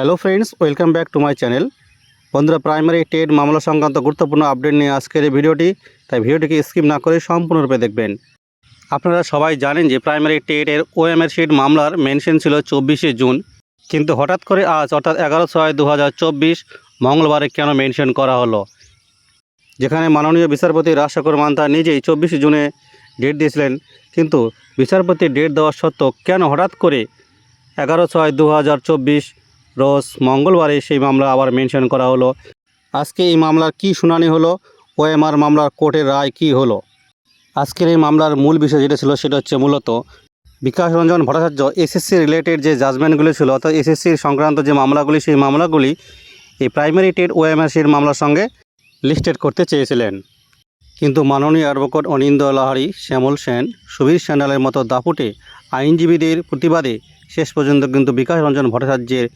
Hello friends welcome back to my channel বন্ধুরা primary TET মামলা সংক্রান্ত গুরুত্বপূর্ণ আপডেট নিয়ে আজকের এই ভিডিওটি, তাই ভিডিওটিকে স্কিপ না করে সম্পূর্ণরূপে দেখবেন। আপনারা সবাই জানেন যে প্রাইমারি টেটের ওএমআর শিট মামলার মেনশন ছিল চব্বিশে জুন কিন্তু হঠাৎ করে আজ, অর্থাৎ এগারো ছয় দু মঙ্গলবারে কেন মেনশন করা হলো? যেখানে মাননীয় বিচারপতি রাজশেখর মান্তা নিজেই চব্বিশে জুনে ডেট দিয়েছিলেন। কিন্তু বিচারপতি ডেট দেওয়া সত্ত্বেও কেন হঠাৎ করে এগারো ছয় দু রোজ মঙ্গলবারে সেই মামলা আবার মেনশন করা হলো। আজকে এই মামলার কি শুনানি হলো, ওএমআর মামলার কোর্টের রায় কি হলো? আজকের এই মামলার মূল বিষয় যেটা ছিল সেটা হচ্ছে মূলত বিকাশ রঞ্জন ভট্টাচার্য এসএসসি রিলেটেড যে জাজমেন্টগুলি ছিল, অর্থাৎ এসএসসির সংক্রান্ত যে মামলাগুলি, সেই মামলাগুলি এই প্রাইমারি টেট ওএমআরসির মামলার সঙ্গে লিস্টেড করতে চেয়েছিলেন। কিন্তু মাননীয় অ্যাডভোকেট অনিন্দ লাহারি, শ্যামল সেন, সুবীর স্যান্ডালের মতো দাপুটে আইনজীবীদের প্রতিবাদে শেষ পর্যন্ত কিন্তু বিকাশ রঞ্জন ভট্টাচার্যের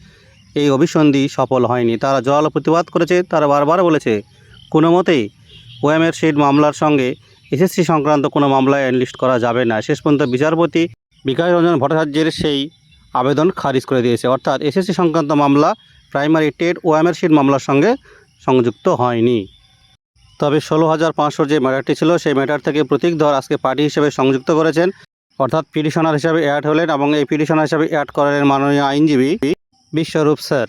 এই অভিসন্ধি সফল হয়নি। তারা জল প্রতিবাদ করেছে, তারা বারবার বলেছে, কোনো মতেই ওএমের সিট মামলার সঙ্গে এসএসসি সংক্রান্ত কোনো মামলায় এনলিস্ট করা যাবে না। শেষ পর্যন্ত বিচারপতি বিকাশ রঞ্জন ভট্টাচার্যের সেই আবেদন খারিজ করে দিয়েছে। অর্থাৎ এসএসসি সংক্রান্ত মামলা প্রাইমারি টেট ওএমের সিট মামলার সঙ্গে সংযুক্ত হয়নি। তবে ষোলো হাজার পাঁচশোর যে ম্যাটারটি ছিল, সেই ম্যাটার থেকে প্রতীক ধর আজকে পার্টি হিসেবে সংযুক্ত করেছেন। অর্থাৎ পিটিশনার হিসাবে অ্যাড হলেন এবং এই পিটিশনার হিসাবে অ্যাড করালেন মাননীয় আইনজীবী বিশ্বরূপ স্যার।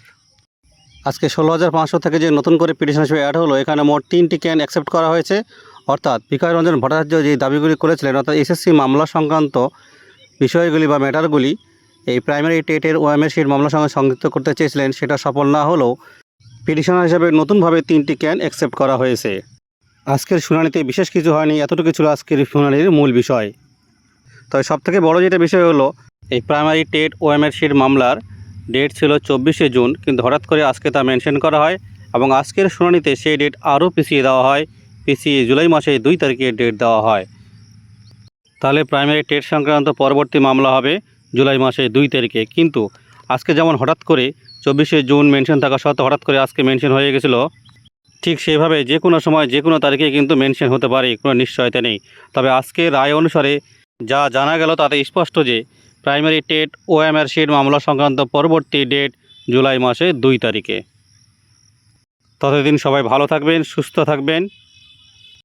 আজকে ষোলো হাজার পাঁচশো থেকে যে নতুন করে পিটিশন হিসেবে অ্যাড হলো, এখানে মোট তিনটি ক্যান অ্যাকসেপ্ট করা হয়েছে। অর্থাৎ বিকাশ রঞ্জন ভট্টাচার্য যে দাবিগুলি করেছিলেন, অর্থাৎ এসএসসি মামলা সংক্রান্ত বিষয়গুলি বা ম্যাটারগুলি, এই প্রাইমারি টেটের ওএমএসির মামলার সঙ্গে সংযুক্ত করতে চেয়েছিলেন, সেটা সফল না হলেও পিটিশনার হিসাবে নতুনভাবে তিনটি ক্যান অ্যাকসেপ্ট করা হয়েছে। আজকের শুনানিতে বিশেষ কিছু হয়নি, এতটুকু ছিল আজকের শুনানির মূল বিষয়। তবে সবথেকে বড় যেটা বিষয় হলো, এই প্রাইমারি টেট ওএমএসির মামলার ডেট ছিল চব্বিশে জুন, কিন্তু হঠাৎ করে আজকে তা মেনশন করা হয় এবং আজকের শুনানিতে সেই ডেট আরও পিছিয়ে দেওয়া হয়। পিছিয়ে জুলাই মাসে দুই তারিখে ডেট দেওয়া হয়। তাহলে প্রাইমারি টেট সংক্রান্ত পরবর্তী মামলা হবে জুলাই মাসে দুই তারিখে। কিন্তু আজকে যেমন হঠাৎ করে চব্বিশে জুন মেনশন থাকা সত্ত্বেও হঠাৎ করে আজকে মেনশন হয়ে গেছিল, ঠিক সেভাবে যে কোনো সময় যে কোনো তারিখে কিন্তু মেনশন হতে পারে, কোনো নিশ্চয়তা নেই। তবে আজকে রায় অনুসারে যা জানা গেল তাতে স্পষ্ট যে প্রাইমারি টেট ওএমআর শিট মামলা সংক্রান্ত পরবর্তী ডেট জুলাই মাসে দুই তারিখে। ততদিন সবাই ভালো থাকবেন, সুস্থ থাকবেন।